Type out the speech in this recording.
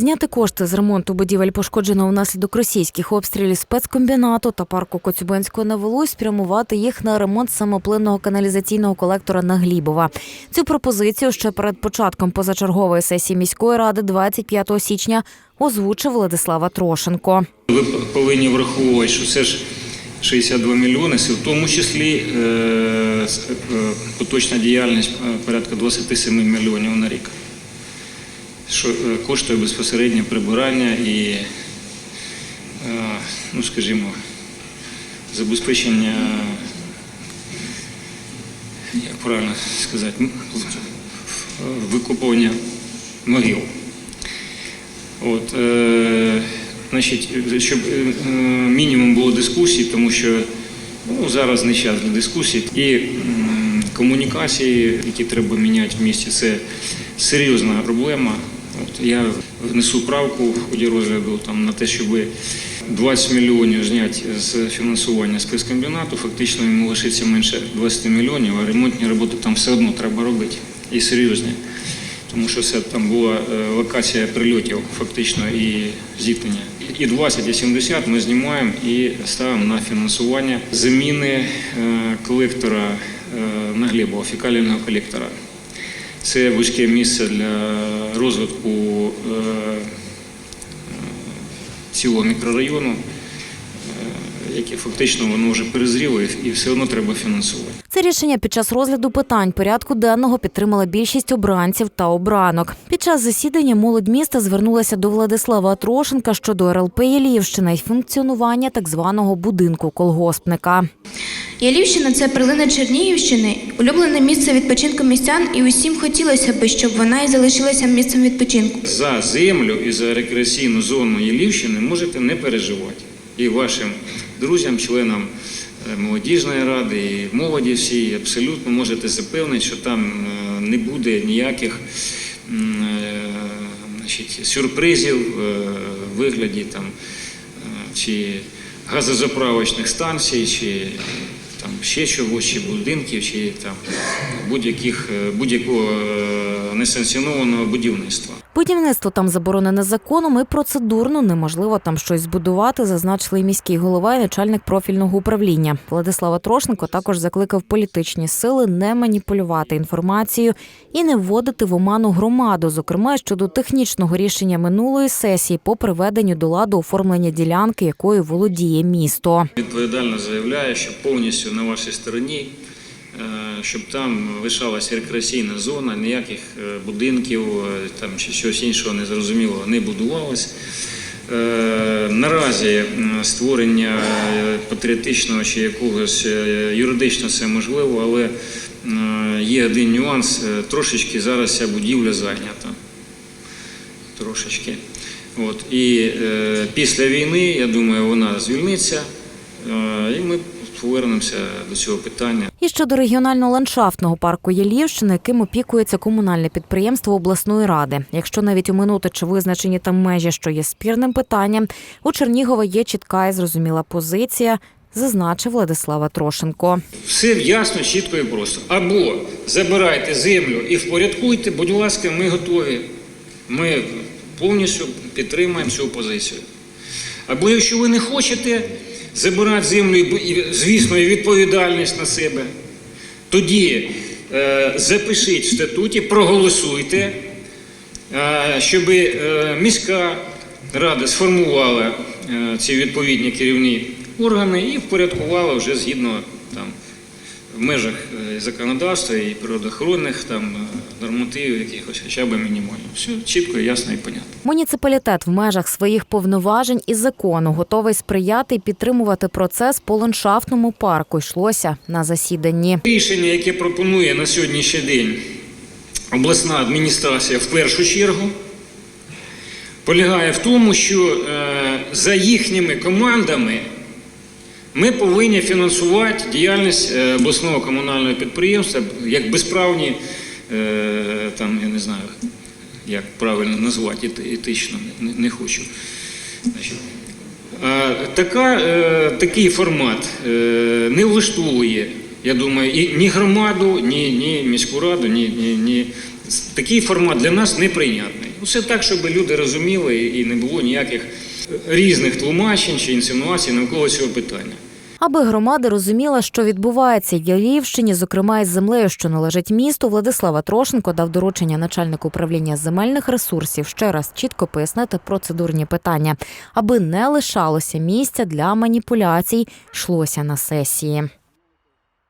Зняти кошти з ремонту будівель, пошкодженого внаслідок російських обстрілів спецкомбінату та парку Коцюбинського не вело, спрямувати їх на ремонт самоплинного каналізаційного колектора на Глібова. Цю пропозицію ще перед початком позачергової сесії міської ради 25 січня озвучив Владислава Трошенко. Ви повинні враховувати, що це ж 62 мільйони, в тому числі е, е, поточна діяльність е, порядка 27 мільйонів на рік, що е, коштує безпосередньо прибирання і, е, ну скажімо, забезпечення, як правильно сказати, м, викопування могил. От, е, значить, щоб е, е, мінімум було дискусій, тому що ну, зараз не час для дискусій. І м, комунікації, які треба міняти в місті, це серйозна проблема. От, я внесу правку в ході розгляду там, на те, щоб 20 мільйонів зняти з фінансування спецкомбінату, фактично йому лишиться менше 20 мільйонів, а ремонтні роботи там все одно треба робити. І серйозні тому що це там була е, локація прильотів, фактично, і зіткнення. І 20, і 70 ми знімаємо і ставимо на фінансування заміни е, колектора е, на Глебова, фекалійного колектора. Це вузьке місце для розвитку е, е, цілого мікрорайону, е, яке фактично воно вже перезріло і все одно треба фінансувати. Це рішення під час розгляду питань порядку денного підтримала більшість обранців та обранок. Під час засідання молодь міста звернулася до Владислава Трошенка щодо РЛП Єліївщина і функціонування так званого будинку колгоспника. Ялівщина це перлина Чернігівщини, улюблене місце відпочинку містян, і усім хотілося б, щоб вона і залишилася місцем відпочинку. За землю і за рекреаційну зону Єлівщини можете не переживати. І вашим друзям, членам е, молодіжної ради, і молоді всі абсолютно можете запевнити, що там е, не буде ніяких е, значить, сюрпризів в вигляді там, чи газозаправочних станцій, чи там ще чогось, чи будинків, чи там будь-яких е, будь-якого е, несанкціонованого будівництва. Будівництво там заборонене законом і процедурно неможливо там щось збудувати, зазначили і міський голова і начальник профільного управління. Владислава Трошенко також закликав політичні сили не маніпулювати інформацією і не вводити в оману громаду, зокрема щодо технічного рішення минулої сесії по приведенню до ладу оформлення ділянки, якою володіє місто. Відповідально заявляю, що повністю на вашій стороні, щоб там лишалася рекреаційна зона, ніяких е, будинків е, там, чи щось іншого незрозумілого не будувалось. Е, Наразі створення е, патріотичного чи якогось е, юридично це можливо, але е, є один нюанс. е, Трошечки зараз ця будівля зайнята. Трошечки. От. І е, після війни, я думаю, вона звільниться, е, і ми повернемося до цього питання. І щодо регіонально-ландшафтного парку Єлівщини, яким опікується комунальне підприємство обласної ради. Якщо навіть уминути чи визначені там межі, що є спірним питанням, у Чернігова є чітка і зрозуміла позиція, зазначив Владислава Трошенко. Все ясно, чітко і просто. Або забирайте землю і впорядкуйте, будь ласка, ми готові. Ми повністю підтримуємо цю позицію. Або якщо ви не хочете забирати землю звісно, і відповідальність на себе, тоді е, запишіть в статуті, проголосуйте, е, щоб е, міська рада сформувала е, ці відповідні керівні органи і впорядкувала вже згідно там, в межах е, законодавства і природоохоронних там, нормативів якихось, хоча б мінімально. Все чітко, ясно і понятно. Муніципалітет в межах своїх повноважень і закону готовий сприяти і підтримувати процес по ландшафтному парку. Йшлося на засіданні. Рішення, яке пропонує на сьогоднішній день обласна адміністрація в першу чергу, полягає в тому, що е, за їхніми командами ми повинні фінансувати діяльність е, обласного комунального підприємства як безправні, там, я не знаю, як правильно назвати, етично, не, хочу. Значить, Така, е, такий формат е, не влаштовує, я думаю, і ні громаду, ні, ні міську раду, ні, ні, ні Такий формат для нас неприйнятний. Усе так, щоб люди розуміли і не було ніяких різних тлумачень чи інсинуацій навколо цього питання. Аби громада розуміла, що відбувається в Ялівщині, зокрема із землею, що належить місту, Владислава Трошенко дав доручення начальнику управління земельних ресурсів ще раз чітко пояснити процедурні питання, аби не лишалося місця для маніпуляцій, йшлося на сесії.